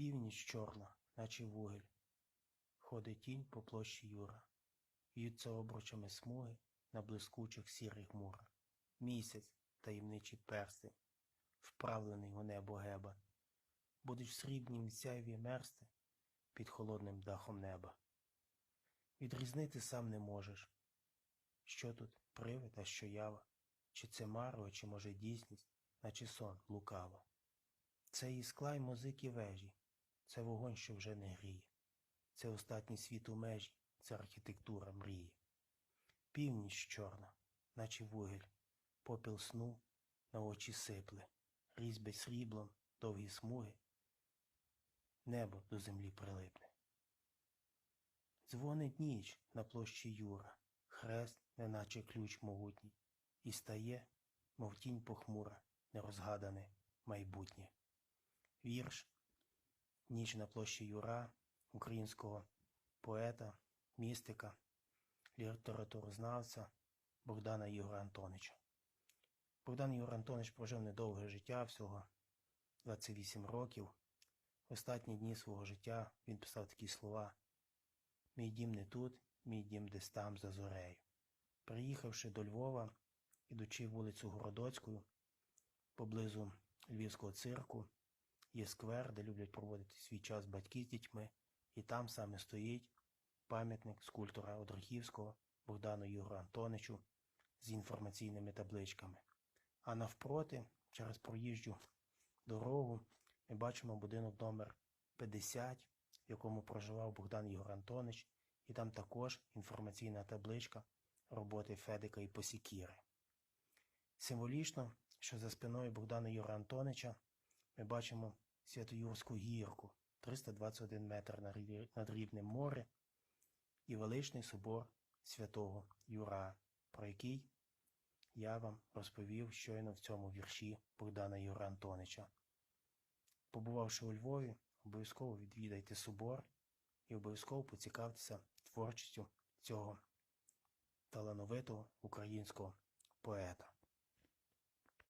Північ чорна, наче вугіль. Ходить тінь по площі Юра. В'ються обручами смуги на блискучих сірих мурах. Місяць, таємничий перстень, вправлений у небо геба. Будеш в срібнім сяйві мерзти під холодним дахом неба. Відрізнити сам не можеш, що тут привид, а що ява, чи це марево, чи може дійсність, наче сон лукаво. Це іскла й музики вежі, це вогонь, що вже не гріє, це остатній світ у межі, це архітектура мрії. Північ чорна, наче вугіль, попіл сну на очі сипле, різьбить сріблом довгі смуги, небо до землі прилипне. Дзвонить ніч на площі Юра, хрест, неначе ключ могутній, і стає, мов тінь похмура, нерозгадане майбутнє. Вірш Ніч на площі Юра українського поета, містика, літературознавця Богдана Ігора Антонича. Богдан Ігор Антонич прожив недовге життя, всього 28 років. В останні дні свого життя він писав такі слова Мій дім не тут, мій дім десь там за зорею. Приїхавши до Львова, ідучи вулицю Городоцькою, поблизу Львівського цирку, є сквер, де люблять проводити свій час батьки з дітьми, і там саме стоїть пам'ятник скульптора Одрохівського Богдану Ігору Антоничу з інформаційними табличками. А навпроти, через проїжджу дорогу, ми бачимо будинок номер 50, в якому проживав Богдан Ігор Антонич, і там також інформаційна табличка роботи Федика і Посікіри. Символічно, що за спиною Богдана Ігора Антонича ми бачимо Святоюрську гірку 321 метр над рівнем моря і величний собор святого Юра, про який я вам розповів щойно в цьому вірші Богдана Юра Антонича. Побувавши у Львові, обов'язково відвідайте собор і обов'язково поцікавтеся творчістю цього талановитого українського поета.